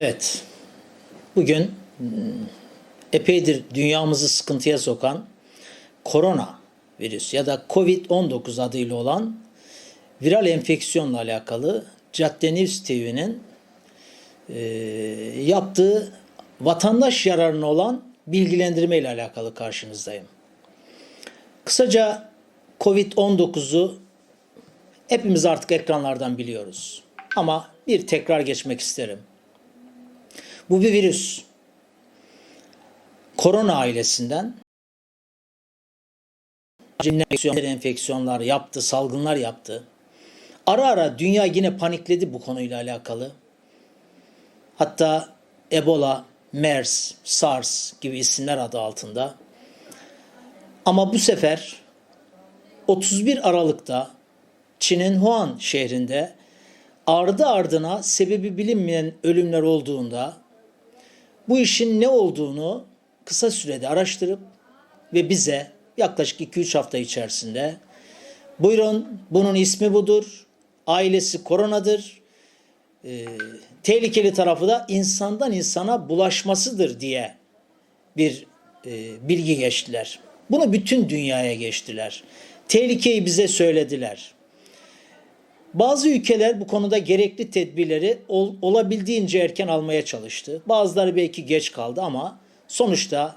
Evet. Bugün hmm, epeydir dünyamızı sıkıntıya sokan korona virüs ya da Covid-19 adıyla olan viral enfeksiyonla alakalı Cadde News TV'nin e, yaptığı vatandaş yararına olan bilgilendirme ile alakalı karşınızdayım. Kısaca Covid-19'u hepimiz artık ekranlardan biliyoruz. Ama bir tekrar geçmek isterim. Bu bir virüs. Korona ailesinden enfeksiyonlar, enfeksiyonlar yaptı, salgınlar yaptı. Ara ara dünya yine panikledi bu konuyla alakalı. Hatta Ebola, MERS, SARS gibi isimler adı altında. Ama bu sefer 31 Aralık'ta Çin'in Wuhan şehrinde ardı ardına sebebi bilinmeyen ölümler olduğunda bu işin ne olduğunu kısa sürede araştırıp ve bize yaklaşık 2-3 hafta içerisinde buyurun bunun ismi budur, ailesi koronadır, e, tehlikeli tarafı da insandan insana bulaşmasıdır diye bir e, bilgi geçtiler. Bunu bütün dünyaya geçtiler. Tehlikeyi bize söylediler. Bazı ülkeler bu konuda gerekli tedbirleri ol, olabildiğince erken almaya çalıştı. Bazıları belki geç kaldı ama sonuçta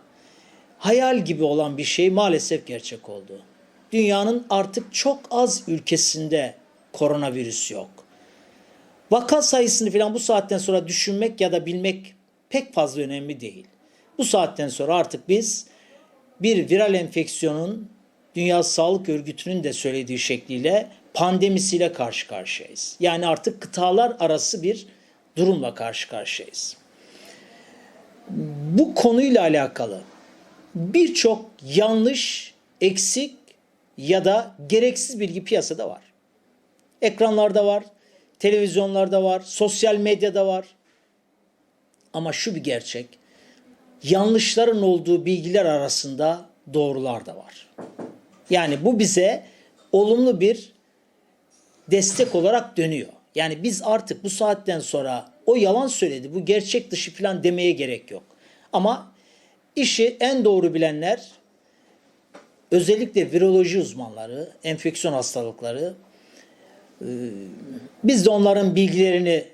hayal gibi olan bir şey maalesef gerçek oldu. Dünyanın artık çok az ülkesinde koronavirüs yok. Vaka sayısını falan bu saatten sonra düşünmek ya da bilmek pek fazla önemli değil. Bu saatten sonra artık biz bir viral enfeksiyonun Dünya Sağlık Örgütü'nün de söylediği şekliyle pandemisiyle karşı karşıyayız. Yani artık kıtalar arası bir durumla karşı karşıyayız. Bu konuyla alakalı birçok yanlış, eksik ya da gereksiz bilgi piyasada var. Ekranlarda var, televizyonlarda var, sosyal medyada var. Ama şu bir gerçek, yanlışların olduğu bilgiler arasında doğrular da var. Yani bu bize olumlu bir destek olarak dönüyor. Yani biz artık bu saatten sonra o yalan söyledi, bu gerçek dışı falan demeye gerek yok. Ama işi en doğru bilenler özellikle viroloji uzmanları, enfeksiyon hastalıkları e, biz de onların bilgilerini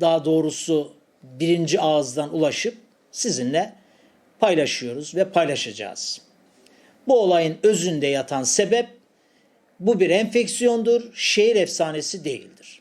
daha doğrusu birinci ağızdan ulaşıp sizinle paylaşıyoruz ve paylaşacağız. Bu olayın özünde yatan sebep bu bir enfeksiyondur, şehir efsanesi değildir.